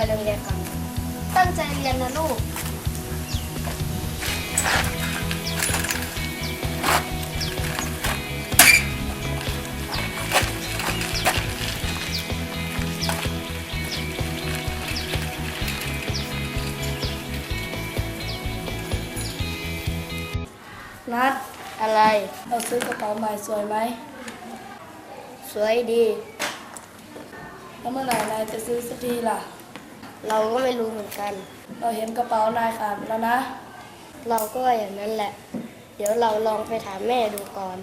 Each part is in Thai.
ไปโรงเรียนก่อน ตั้งใจเรียนนะลูก นัดอะไรเราซื้อกระเป๋าใหม่สวยไหม สวยดี แล้วเมื่อไหร่นายจะซื้อสักทีล่ะ เราก็ไม่รู้เหมือนกัน เราเห็นกระเป๋านายขาดแล้วนะ เราก็ว่าอย่างนั้นแหละ เดี๋ยวเราลองไปถามแม่ดูก่อน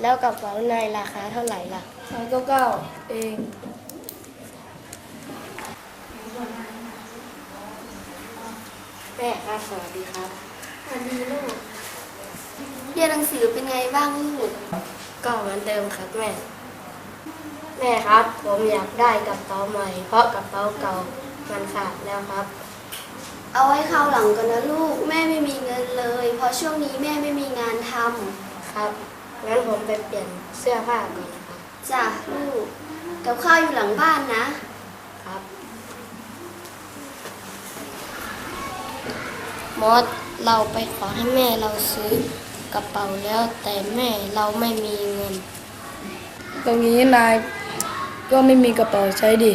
แล้วกระเป๋านายราคาเท่าไหร่ล่ะนายก็เก้าเองแม่ครับสวัสดีครับสวัสดีลูกเรียนหนังสือเป็นไงบ้างลูกก็เหมือนเดิมครับแม่ แม่ครับ ผมอยากได้กระเป๋าใหม่ เพราะกระเป๋าเก่า มันขาดแล้วครับ เอาไว้คราวหลังกันนะลูก แม่ไม่มีเงินเลย เพราะช่วงนี้แม่ไม่มีงานทครับงั้นผมไปเปลี่ยนเสื้อผ้าก่อนนะครับำจ้ะลูก กับข้าวอยู่หลังบ้านนะ ครับ มอสเราไปขอให้แม่เราซื้อกระเป๋าแล้ว แต่แม่เราไม่มีเงิน ตรงนี้นายก็ไม่มีกระเป๋าใช้ดิ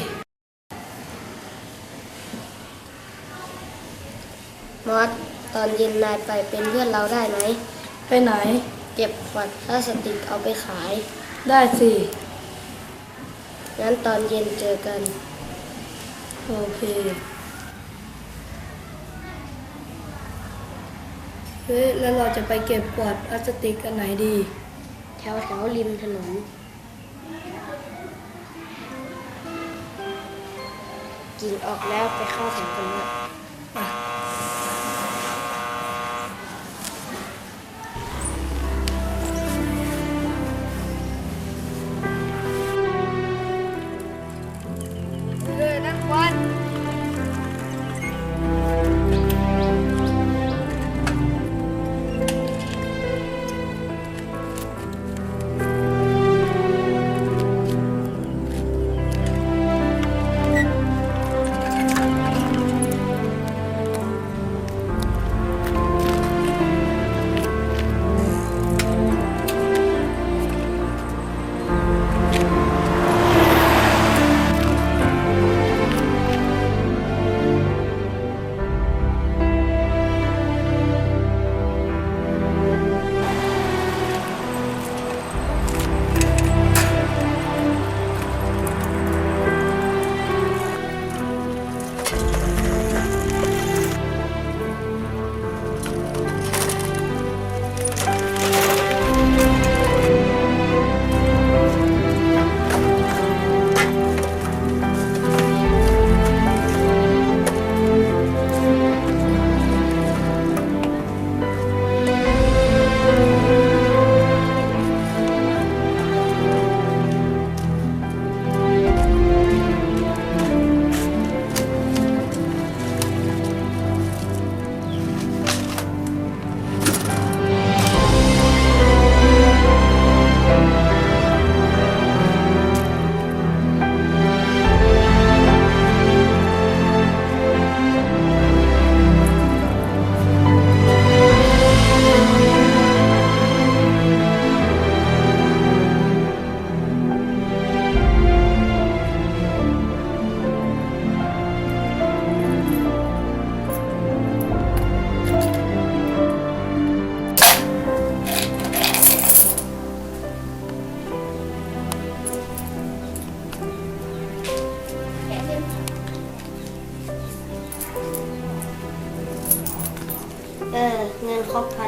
มอสต อนเย็นนายไปเป็นเพื่อนเราได้ไหม ไปไหน เก็บขวดพลาสติกเอาไปขาย ได้สิ งั้นตอนเย็นเจอกัน โอเคเฮ้ยแล้วเราจะไปเก็บกวาดพลาสติกกันไหนดี แถวแถวริมถนน กิ่งออกแล้วไปเข้าแถวกันเลยเ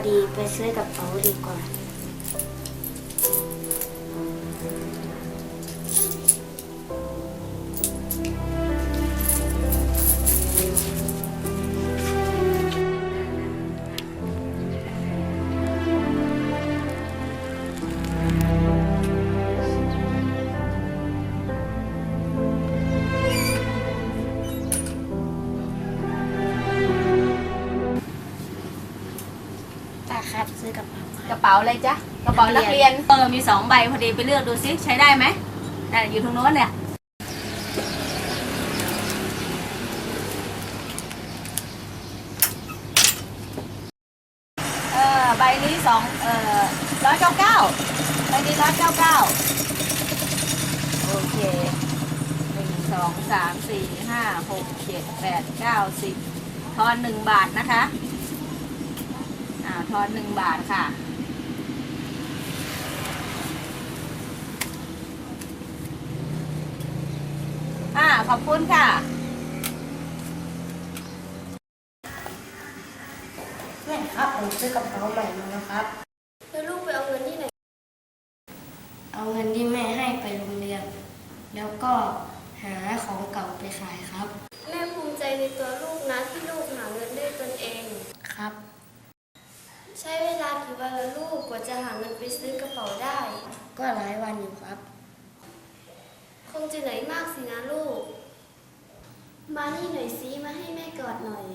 ดีไปซื้อกระเป๋าดีกว่าป้า เป๋ากระเป๋าอะไรจ๊ะกระเป๋านักเรียนเออมีสองใบพอดีไปเลือกดูซิใช้ได้ไหมอะอยู่ตรงโน้นเนี่ยเออใบนี้สองเออร้อยเก้าเก้าใบนี้ร้อยเก้าเก้าโอเคหนึ่งสองสามสี่ห้าหกเจ็ดแปดเก้าสิบทอนหนึ่งบาทนะคะอ่าทอนหนึ่งบาทค่ะ ขอบคุณค่ะ แม่ครับผมซื้อกระเป๋าใหม่มาแล้วครับ แล้วลูกไปเอาเงินที่ไหน เอาเงินที่แม่ให้ไปโรงเรียน แล้วก็หาของเก่าไปขายครับ แม่ภูมิใจในตัวลูกนะที่ลูกหาเงินได้ตนเอง ครับ ใช้เวลากี่วันละลูกกว่าจะหาเงินไปซื้อกระเป๋าได้ ก็หลายวันอยู่ครับ คงจะเหนื่อยมากสินะลูก มานี่หน่อยสิมาให้แม่กอดหน่อย